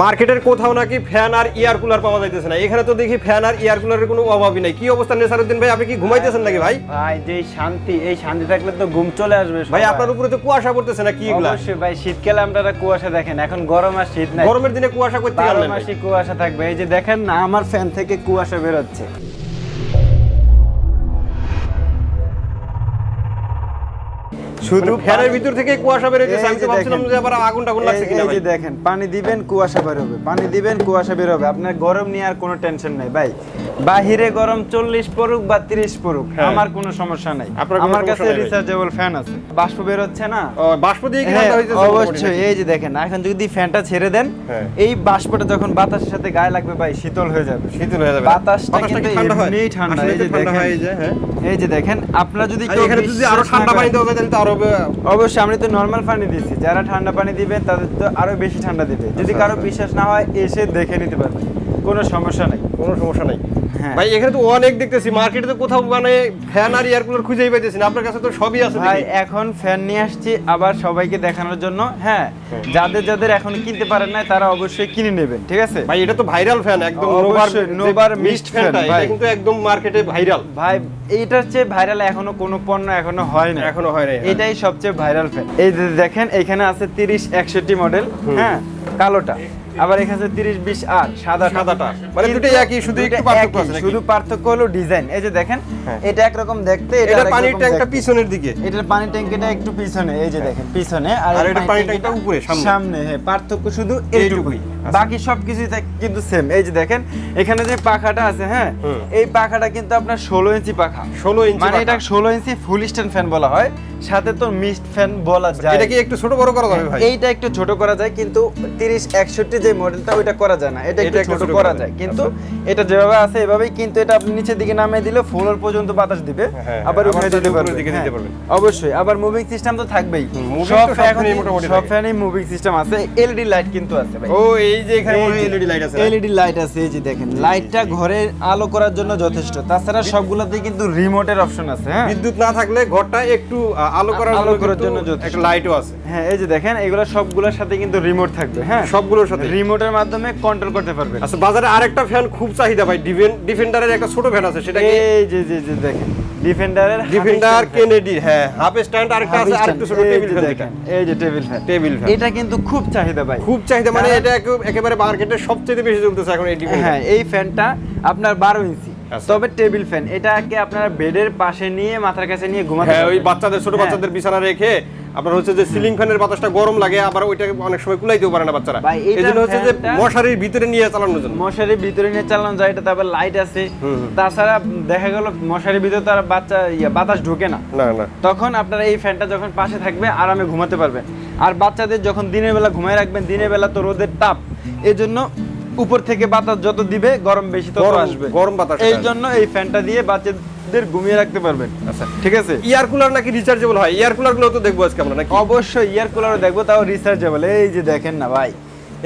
মার্কেটের কোথাও নাকি ফ্যান আর ইয়ার কুলার পাওয়া যাইতেছে না। এখানে তো দেখি ফ্যান আর ইয়ার কুলারের কোনো অভাবই নাই। কি অবস্থা নেসারুদ্দিন ভাই আপনি কি ঘুমাইতেছেন নাকি ভাই? ভাই যে শান্তি এই শান্তি থাকলে তো ঘুম চলে আসবে ভাই আপনার উপরে তো কুয়াশা পড়তেছে না কি এগুলা? অবশ্যই ভাই শীতকালে আপনারা কুয়াশা দেখেন এখন গরম আর শীত নাই। গরমের দিনে কুয়াশা করতে বারো গেলেন মাসে কুয়াশা থাকবে। এই যে দেখেন না আমার ফ্যান থেকে কুয়াশা বেরোচ্ছে। শুধু ফ্যানের ভিতর থেকে কুয়াশা বের হইতেছে আমি তো ভাবছিলাম যে আবার আগুন টাগুন লাগছে কিনা ভাই। দেখেন পানি দিবেন কুয়াশা বের হবে পানি দিবেন কুয়াশা বের হবে। আপনার গরম নিয়ে আর কোনো টেনশন নাই। ভাই বাহিরে গরম চল্লিশ পড়ুক বা তিরিশ পড়ুক হ্যাঁ। আমার কোনো সমস্যা নাই। আমার কাছে রিচার্জেবল ফ্যান আছে। বাষ্প বের হচ্ছে না? বাষ্প দিয়ে হ্যাঁ, অবশ্যই এই যে দেখেন এখন যদি ফ্যানটা ছেড়ে দেন হ্যাঁ। এই বাষ্পটা যখন বাতাসের সাথে গায়ে লাগবে ভাই শীতল হয়ে যাবে। শীতল হয়ে যাবে বাতাসটা কিন্তু ঠান্ডা এমনিই ঠান্ডা এই যে দেখেন এই যে হ্যাঁ। এই যে দেখেন আপনারা যদি এখানে যদি আরও ঠান্ডা পানি দেওয়া যায় তাহলে তো আরও অবশ্যই আমি তো নর্মাল পানি দিচ্ছি যারা ঠান্ডা পানি দিবে তাদের তো আরও বেশি ঠান্ডা দিবে। যদি আচ্ছা, কারও আচ্ছা। বিশ্বাস না হয় এসে দেখে নিতে পারবে কোনো সমস্যা নাই। কোনো সমস্যা নাই। ভাই এখানে তো অনেক দেখতেছি মার্কেটে তো কোথাও মানে ফ্যান আর এয়ার কুলার খুঁজেই পাইতেছি না আপনার কাছে তো সবই আছে ভাই এখন ফ্যান নিয়ে আসছি আবার সবাইকে দেখানোর জন্য হ্যাঁ যাদের যাদের এখন কিনতে পারেন না তারা অবশ্যই কিনে নেবেন ঠিক আছে? ভাই এটা তো ভাইরাল ফ্যান একদম নোভার নোভার মিস্ট এটা ভাই। কিন্তু একদম মার্কেটে ভাইরাল ভাই এইটার চেয়ে ভাইরাল এখনও কোনো পণ্য এখনও হয় না এখনও হয় নাই, হ্যাঁ। এটাই সবচেয়ে ভাইরাল ফ্যান এই যে দেখেন এখানে আছে তিরিশ একষট্টি মডেল হ্যাঁ কালোটা। আবার এখানে আছে তিরিশ বিশ আর সাদা সাদাটা। মানে দুটোই একই, শুধু একটু পার্থক্য আছে শুধু পার্থক্য হলো ডিজাইন। এই যে দেখেন এটা এক রকম দেখতে এটা পানির ট্যাঙ্কটা পিছনের দিকে। এটা পানির ট্যাঙ্কটা একটু পিছনে এই যে দেখেন পিছনে। আর এটা পানির ট্যাঙ্কটা উপরে, সামনে। সামনে হ্যাঁ পার্থক্য শুধু এইটুকুই। বাকি সবকিছুই কিন্তু সেম এই যে দেখেন এখানে যে পাখাটা আছে হ্যাঁ এই পাখাটা কিন্তু আপনার ষোলো ইঞ্চি পাখা। 16 ইঞ্চি মানে এটা। ষোলো ইঞ্চি ফুল স্ট্যান্ড ফ্যান বলা হয়। সাথে তো মিস্ট ফ্যান বলা যায়। এটা কি একটু ছোট বড় করা যাবে ভাই? এইটা একটু ছোট করা যায় কিন্তু তিরিশ একষট্টি যে মডেলটা ওইটা করা যায় না। এটা একটু ছোট করা যায়। কিন্তু আচ্ছা। এটা যেভাবে আছে এভাবেই কিন্তু এটা আপনি নিচের দিকে নামিয়ে দিলে ফ্লোর পর্যন্ত বাতাস দিবে। হ্যাঁ, আবার আবার উপরে দিতে পারবে। হ্যাঁ। অবশ্যই। আবার মুভিং সিস্টেম তো থাকবেই। সব ফ্যান ফ্যানেই মোটামুটি সব থাকে। ফ্যানে মুভিং সিস্টেম আছে। এলইডি লাইট কিন্তু আছে ভাই। ও এই যে এখানে এলইডি লাইট আছে এলইডি লাইট আছে এই যে দেখেন লাইটটা ঘরে আলো করার জন্য যথেষ্ট। তাছাড়া সবগুলোতেই কিন্তু রিমোটের অপশন আছে হ্যাঁ? বিদ্যুৎ না থাকলে ঘরটা একটু আলো করার আলো করার জন্য। একটা লাইটও আছে। হ্যাঁ এই যে দেখেন এগুলো সবগুলোর সাথে কিন্তু রিমোট থাকবে হ্যাঁ? সবগুলোর সাথে। রিমোটের মাধ্যমে কন্ট্রোল করতে পারবেন। আচ্ছা বাজারে আরেকটা ফ্যান খুব চাহিদা ভাই ডিফেন্ডারের একটা ছোট ফ্যান আছে সেটা এই যে যে দেখেন। ডিফেন্ডারের ডিফেন্ডার কেনেডি হ্যাঁ হাফ স্ট্যান্ড আরেকটা আছে আরেকটু ছোট টেবিল ফ্যান দেখেন এই যে টেবিল ফ্যান। Table fan. এটা কিন্তু খুব চাহিদা ভাই। খুব চাহিদা মানে এটা একেবারে মার্কেটে সবচেয়ে বেশি চলতেছে এখন এই ডিফেন্ডার হ্যাঁ এই ফ্যানটা আপনার বারো ইঞ্চি। আচ্ছা। তবে টেবিল ফ্যান এটাকে আপনার বেডের পাশে নিয়ে মাথার কাছে নিয়ে ঘুমাতে হ্যাঁ ওই বাচ্চাদের ছোট হ্যাঁ। বাচ্চাদের বিছানা রেখে আপনার হচ্ছে যে সিলিং ফ্যানের বাতাসটা গরম লাগে আবার ওইটা অনেক সময় কুলাইতেও পারে না বাচ্চারা। এই জন্য হচ্ছে যে মশারির ভিতরে নিয়ে চালানোর জন্য। মশারির ভিতরে নিয়ে চালানো যায় এটা তারপর লাইট আছে। তাছাড়া দেখা গেল মশারির ভিতরে তার বাচ্চা ইয়া বাতাস ঢোকে না। না না। তখন আপনারা এই ফ্যানটা যখন পাশে থাকবে আরামে ঘুমাতে পারবেন। আর বাচ্চাদের যখন দিনের বেলা ঘুমায় রাখবেন দিনের বেলা তো রোদের তাপ। এই জন্য উপর থেকে বাতাস যত দিবে গরম বেশি তত আসবে। গরম বাতাস এই জন্য এই ফ্যানটা দিয়ে বাচ্চাদের ঘুমিয়ে রাখতে পারবেন। আচ্ছা। ঠিক আছে? এয়ার কুলার নাকি রিচার্জেবল হয়? এয়ার কুলারগুলো তো দেখব আজকে আমরা নাকি? অবশ্যই ইয়ার কুলারও দেখব তাও রিচার্জেবল এই যে দেখেন না ভাই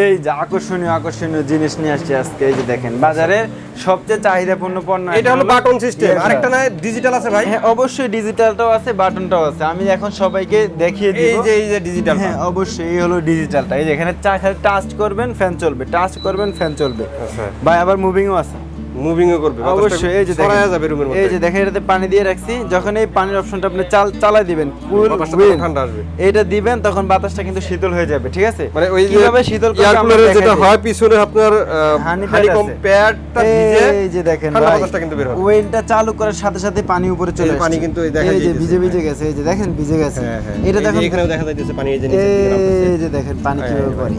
এই যে আকর্ষণীয় আকর্ষণীয় জিনিস নিয়ে আসছে আজকে এই যে দেখেন বাজারে সবচেয়ে চাহিদাপূর্ণ পণ্য এটা হলো বাটন সিস্টেম আরেকটা না ডিজিটাল আছে ভাই। হ্যাঁ অবশ্যই ডিজিটালটাও আছে বাটনটাও আছে। আমি এখন সবাইকে দেখিয়ে দিই এই যে এই যে ডিজিটাল হ্যাঁ অবশ্যই এই হলো ডিজিটালটা এই যে এখানে টাচ করবেন ফ্যান চলবে। টাচ করবেন ফ্যান চলবে। আচ্ছা। ভাই আবার মুভিংও আছে। করবে অবশ্যই এই যে যাবে রুমের এই যে দেখেন এটাতে পানি দিয়ে রাখছি। যখন এই পানির অপশনটা আপনি চাল চালাই দিবেন কুল ঠান্ডা আসবে। এটা দিবেন তখন বাতাসটা কিন্তু শীতল হয়ে যাবে ঠিক আছে? মানে ওই কীভাবে শীতল এয়ার যেটা হয় পিছনে আপনার হানি হানিকম প্যাডটা ভিজে এই যে দেখেন বাতাসটা কিন্তু বের হবে ওয়েলটা চালু করার সাথে সাথে পানি উপরে চলে পানি কিন্তু এই দেখা এই যে ভিজে ভিজে হ্যাঁ। গেছে এই যে দেখেন ভিজে গেছে। হ্যাঁ হ্যাঁ। এটা দেখেন এখানেও দেখা যাইতেছে পানি এই যে নামতেছে। এই যে দেখেন পানি কীভাবে পড়ে।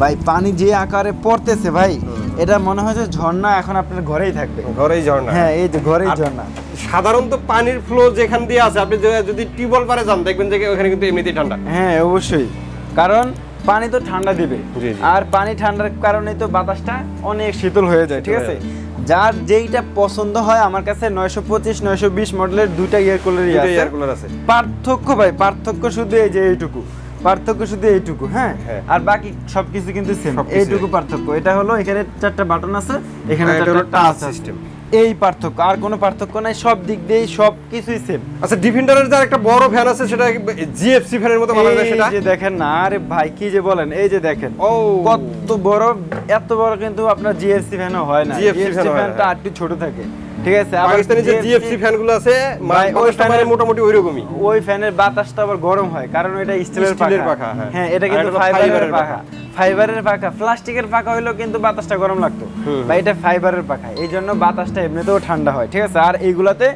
ভাই পানি যে আকারে পড়তেছে ভাই এটা মনে হয় যে ঝর্ণা এখন আপনার ঘরেই থাকবে। ঘরেই ঝর্ণা। হ্যাঁ এই যে ঘরেই ঝর্ণা। সাধারণত পানির ফ্লো যেখান দিয়ে আছে আপনি যদি টিউবওয়েল পারে যান দেখবেন যে ওখানে কিন্তু এমনিতেই ঠান্ডা। হ্যাঁ অবশ্যই। কারণ পানি তো ঠান্ডা দিবে। আর পানি ঠান্ডার কারণে তো বাতাসটা অনেক শীতল হয়ে যায় ঠিক আছে? যার যেইটা পছন্দ হয় আমার কাছে নয়শো পঁচিশ নয়শো বিশ মডেলের দুইটা ইয়ার কুলারই এয়ার কুলার আছে। পার্থক্য ভাই পার্থক্য শুধু এই যে এইটুকু। পার্থক্য শুধু এইটুকু হ্যাঁ? হ্যাঁ। আর বাকি সবকিছু কিন্তু সেম এইটুকু পার্থক্য। এটা হলো এখানে চারটা বাটন আছে এখানে চারটা টাচ system। এই পার্থক্য আর কোনো পার্থক্য নাই সব দিক দিয়েই সব কিছুই সেম আচ্ছা ডিফেন্ডারের যার একটা বড় ফ্যান আছে সেটা জিএফসি ফ্যানের মতো বানানো যায় সেটা? যে দেখেন না আরে ভাই কি যে বলেন এই যে দেখেন। ও। কত বড় এত বড় কিন্তু আপনার জিএফসি ফ্যানও হয় না। জিএফসি হয়। ফ্যানটা একটু ছোট থাকে। ঠিক আছে পাকিস্তানি যে জিএফসি ফ্যানগুলো আছে মানে মোটামুটি ওইরকমই। ওই ফ্যানের বাতাসটা আবার গরম হয় কারণ এটা স্টিলের পাখা। হ্যাঁ। হ্যাঁ এটা কিন্তু ফাইবারের পাখা। ফাইবারের পাখা প্লাস্টিকের পাখা হইলেও কিন্তু বাতাসটা গরম লাগতো। বা এটা ফাইবারের পাখা এই জন্য বাতাসটা এমনিতেও ঠান্ডা হয় ঠিক আছে? আর এইগুলাতে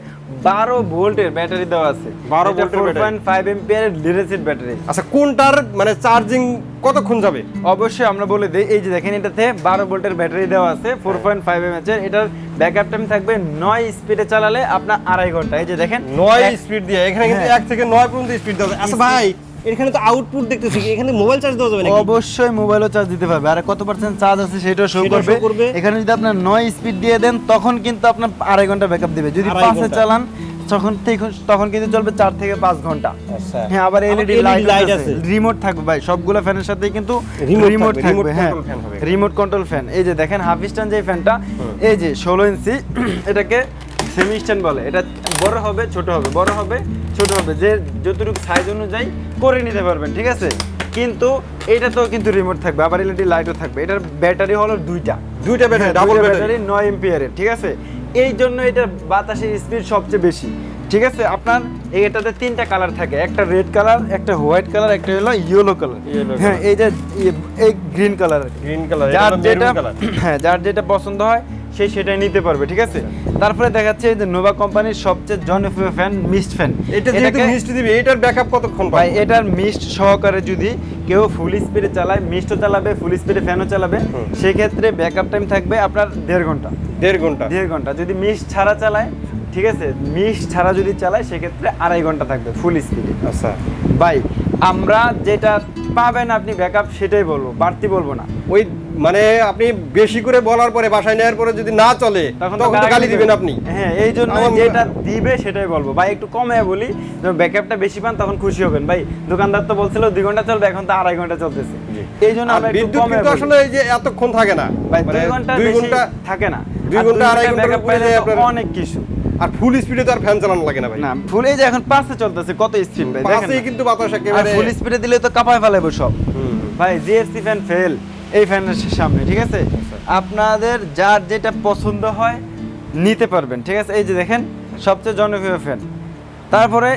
বারো ভোল্টের ব্যাটারি দেওয়া আছে। 12 ভোল্টের পয়েন্ট ফাইভ এম্পিয়ারের লিডেসিড ব্যাটারি। আচ্ছা কোনটার মানে চার্জিং কতক্ষণ যাবে? অবশ্যই আমরা বলে দিই এই যে দেখেন এটাতে বারো ভোল্টের ব্যাটারি দেওয়া আছে ফোর পয়েন্ট ফাইভ এমএচ এর। এটার ব্যাকআপ টাইম থাকবে নয় স্পিডে চালালে আপনার আড়াই ঘণ্টা। এই যে দেখেন নয় স্পিড দিয়ে এখানে কিন্তু হ্যাঁ। এক থেকে নয় পর্যন্ত স্পিড দেওয়া আচ্ছা ভাই এখানে তো আউটপুট দেখতেছি এখানে মোবাইল চার্জ দেওয়া যাবে নাকি? অবশ্যই মোবাইলও চার্জ দিতে পারবে। আর কত পার্সেন্ট চার্জ আছে সেটাও শো করবে। এখানে যদি আপনার স্পিড দিয়ে দেন তখন কিন্তু আপনার আড়াই ঘণ্টা ব্যাকআপ দিবে। যদি পাঁচে চালান তখন তখন কিন্তু চলবে চার থেকে পাঁচ ঘণ্টা। আচ্ছা। হ্যাঁ আবার এলইডি লাইট আছে। রিমোট থাকবে ভাই সবগুলো ফ্যানের সাথেই কিন্তু রিমোট থাকবে, হ্যাঁ। রিমোট কন্ট্রোল ফ্যান এই যে দেখেন হাফ স্ট্যান্ড যে ফ্যানটা এই যে ষোলো ইঞ্চি এটাকে সেমি স্ট্যান্ড বলে। এটা বড় হবে ছোট হবে। বড় হবে ছোট হবে। যে যতটুকু সাইজ অনুযায়ী করে নিতে পারবেন ঠিক আছে? কিন্তু এটা তো কিন্তু রিমোট থাকবে আবার এলইডি লাইটও থাকবে। এটার ব্যাটারি হলো দুইটা। দুইটা ব্যাটারি ডাবল ব্যাটারি নয় এম্পিয়ারের ঠিক আছে? এই জন্য এটা বাতাসের স্পিড সবচেয়ে বেশি ঠিক আছে? আপনার এটাতে তিনটা কালার থাকে। একটা রেড কালার একটা হোয়াইট কালার একটা হলো ইয়েলো কালার হ্যাঁ। এই যে এই গ্রিন কালার গ্রিন কালার যার যেটা হ্যাঁ যার যেটা পছন্দ হয় সে সেটাই নিতে পারবে ঠিক আছে? তারপরে দেখাচ্ছে যে নোভা কোম্পানির সবচেয়ে জনপ্রিয় ফ্যান মিস্ট ফ্যান এটা যেহেতু মিষ্টি দিবে এটার ব্যাকআপ কতক্ষণ ভাই এটার মিস্ট সহকারে যদি কেউ ফুল স্পিডে চালায় মিস্টও চালাবে ফুল স্পিডে ফ্যানও চালাবে। সেক্ষেত্রে ব্যাকআপ টাইম থাকবে আপনার দেড় ঘণ্টা। দেড় ঘণ্টা। দেড় ঘণ্টা। যদি মিস ছাড়া চালায় ঠিক আছে? মিস ছাড়া যদি চালায় সেক্ষেত্রে আড়াই ঘণ্টা থাকবে ফুল স্পিডে আচ্ছা। ভাই আমরা যেটা পাবেন আপনি ব্যাকআপ সেটাই বলব বাড়তি বলব না। ওই মানে আপনি বেশি করে বলার পরে বাসায় নেওয়ার পরে যদি না চলে তখন তো গালি দিবেন। আপনি। হ্যাঁ এই জন্য যেটা দিবে সেটাই বলব। ভাই একটু কমে বলি ব্যাকআপটা বেশি পান তখন খুশি হবেন। ভাই দোকানদার তো বলছিল দুই ঘণ্টা চলবে এখন তো আড়াই ঘণ্টা চলতেছে। এই জন্য আমরা একটু বিদ্যুৎ কমে কিন্তু। আসলে এই যে এতক্ষণ থাকে না। ভাই মানে দুই ঘণ্টা দুই ঘণ্টা থাকে না। দুই ঘণ্টা, আড়াই আপনার- অনেক কিছু। আর ফুল স্পিডে তো আর ফ্যান চালানো লাগে না ভাই। না ফুল এই যে এখন পাঁচে চলতেছে কত স্পিড ভাই? দেখেন কিন্তু বাতাস আর একেবারে ফুল স্পিডে দিলে তো কাঁপায় ফেলাবো সব। ভাই জিএসসি ফ্যান ফেল এই ফ্যানের সামনে ঠিক আছে? আপনাদের যার যেটা পছন্দ হয় নিতে পারবেন ঠিক আছে? এই যে দেখেন সবচেয়ে জনপ্রিয় ফ্যান তারপরে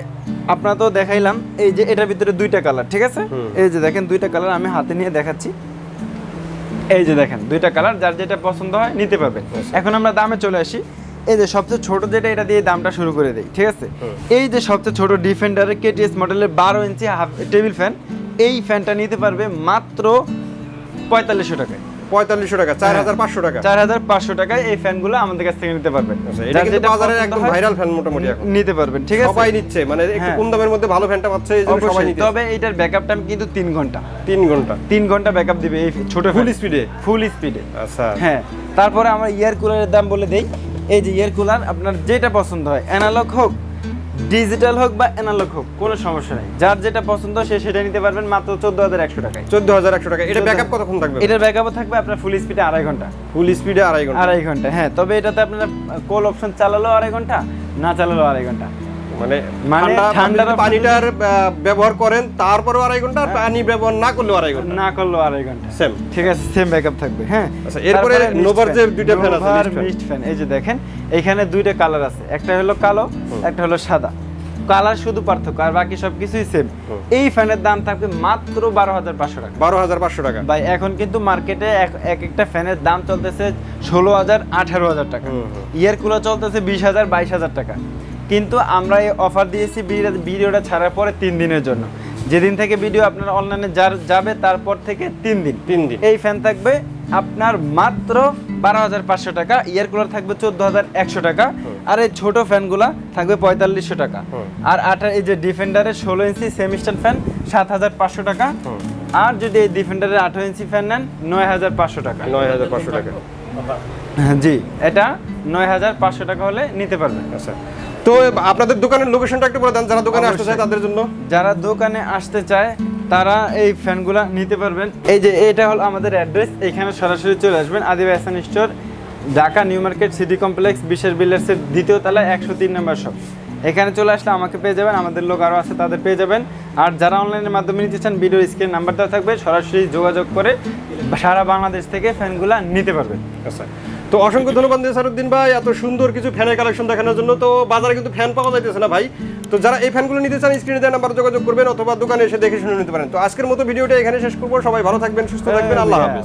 আপনার তো দেখাইলাম এই যে এটার ভিতরে দুইটা কালার ঠিক আছে? এই যে দেখেন দুইটা কালার আমি হাতে নিয়ে দেখাচ্ছি। এই যে দেখেন দুইটা কালার যার যেটা পছন্দ হয় নিতে পারবেন। আচ্ছা। এখন আমরা দামে চলে আসি। এই যে সবচেয়ে ছোট যেটা এটা দিয়ে দামটা শুরু করে দেই ঠিক আছে? এই যে সবচেয়ে ছোট ডিফেন্ডারের কেটিএস মডেলের বারো ইঞ্চি হাফ টেবিল ফ্যান এই ফ্যানটা নিতে পারবে মাত্র পঁয়তাল্লিশশো টাকায়। পঁয়তাল্লিশশো টাকা চার হাজার পাঁচশো টাকা। চার হাজার পাঁচশো টাকা এই ফ্যানগুলো আমাদের কাছ থেকে নিতে পারবেন। আচ্ছা, এটা কিন্তু একদম ভাইরাল ফ্যান মোটামুটি এখন। নিতে পারবেন ঠিক আছে? সবাই নিচ্ছে মানে একটু হ্যাঁ। কম দামের মধ্যে ভালো ফ্যানটা পাচ্ছে এই জন্য সবাই নিচ্ছে তবে এটার ব্যাকআপ টাইম কিন্তু তিন ঘণ্টা। তিন ঘণ্টা। তিন ঘণ্টা ব্যাকআপ দিবে এই ছোট ফুল স্পিডে ফুল স্পিডে আচ্ছা। হ্যাঁ তারপরে আমরা ইয়ার কুলারের দাম বলে দেই। এই যে ইয়ার কুলার আপনার যেটা পছন্দ হয় অ্যানালগ হোক ডিজিটাল হোক বা অ্যানালগ হোক কোনো সমস্যা নাই। যার যেটা পছন্দ সে সেটা নিতে পারবেন মাত্র চোদ্দ হাজার একশো টাকায়। চোদ্দ হাজার একশো টাকা এটা ব্যাকআপ কতক্ষণ থাকবে? এটার ব্যাকআপও থাকবে আপনার ফুল স্পিডে আড়াই ঘণ্টা। ফুল স্পিডে আড়াই ঘণ্টা। আড়াই ঘণ্টা হ্যাঁ তবে এটাতে আপনার কল অপশন চালালো আড়াই ঘণ্টা না চালালো আড়াই ঘণ্টা। মানে মানে ঠান্ডা পানিটার ব্যবহার করেন আড়াই ঘণ্টা আর পানি ব্যবহার না করলেও আড়াই ঘণ্টা। না করলেও আড়াই ঘণ্টা। সেম ঠিক আছে সেম ব্যাকআপ থাকবে হ্যাঁ। আচ্ছা, এরপরে নোভার যে দুইটা fan আছে, মিস্ট ফ্যান এই যে দেখেন এখানে দুইটা কালার আছে। একটা হলো কালো একটা হলো সাদা। কালার শুধু পার্থক্য আর বাকি সব কিছুই সেম এই ফ্যানের দাম থাকবে মাত্র বারো হাজার পাঁচশো টাকা। বারো হাজার পাঁচশো টাকা। ভাই এখন কিন্তু মার্কেটে এক এক একটা ফ্যানের দাম চলতেছে ষোলো হাজার আঠারো হাজার টাকা। ইয়ার কুলার চলতেছে বিশ হাজার বাইশ হাজার টাকা। কিন্তু আমরা এই অফার দিয়েছি ভিডিওটা ছাড়ার পরে তিন দিনের জন্য। যেদিন থেকে ভিডিও আপনার অনলাইনে যার যাবে তারপর থেকে তিন দিন। তিন দিন। এই ফ্যান থাকবে আপনার মাত্র বারো হাজার পাঁচশো টাকা ইয়ার কুলার থাকবে চোদ্দ হাজার একশো টাকা আর এই ছোট ফ্যানগুলা থাকবে পঁয়তাল্লিশশো টাকা। আর আটা এই যে ডিফেন্ডারের ষোলো ইঞ্চি সেমিস্টার ফ্যান সাত হাজার পাঁচশো টাকা। আর যদি এই ডিফেন্ডারের আঠারো ইঞ্চি ফ্যান নেন নয় হাজার পাঁচশো টাকা। নয় হাজার পাঁচশো টাকা। হ্যাঁ, জি। এটা নয় হাজার পাঁচশো টাকা হলে নিতে পারবেন। আচ্ছা। তো আপনাদের দোকানের লোকেশনটা একটু বলে দেন যারা দোকানে আসতে চায় তাদের জন্য। যারা দোকানে আসতে চায় তারা এই ফ্যানগুলা নিতে পারবেন। এই যে এটা হলো আমাদের অ্যাড্রেস এখানে সরাসরি চলে আসবেন Adiba Ehsan store Dhaka new market city complex বিশেষ বিল্ডার্সের দ্বিতীয় তলায় একশো তিন নম্বর শপ এখানে চলে আসলে আমাকে পেয়ে যাবেন আমাদের লোক আরও আছে তাদের পেয়ে যাবেন। আর যারা অনলাইনের মাধ্যমে নিতে চান ভিডিও স্ক্রিন নাম্বার দেওয়া থাকবে সরাসরি যোগাযোগ করে সারা বাংলাদেশ থেকে ফ্যানগুলা নিতে পারবেন। আচ্ছা তো অসংখ্য ধন্যবাদ নেসারুদ্দিন ভাই এত সুন্দর কিছু ফ্যানের কালেকশন দেখানোর জন্য। তো বাজারে কিন্তু ফ্যান পাওয়া যাইতেছে না ভাই। তো যারা এই ফ্যানগুলো নিতে চান স্ক্রিনে দেওয়া নাম্বার যোগাযোগ করবেন অথবা দোকানে এসে দেখে শুনে নিতে পারেন। তো আজকের মতো ভিডিওটা এখানে শেষ করব। সবাই ভালো থাকবেন সুস্থ থাকবেন। আল্লাহ হাফেজ।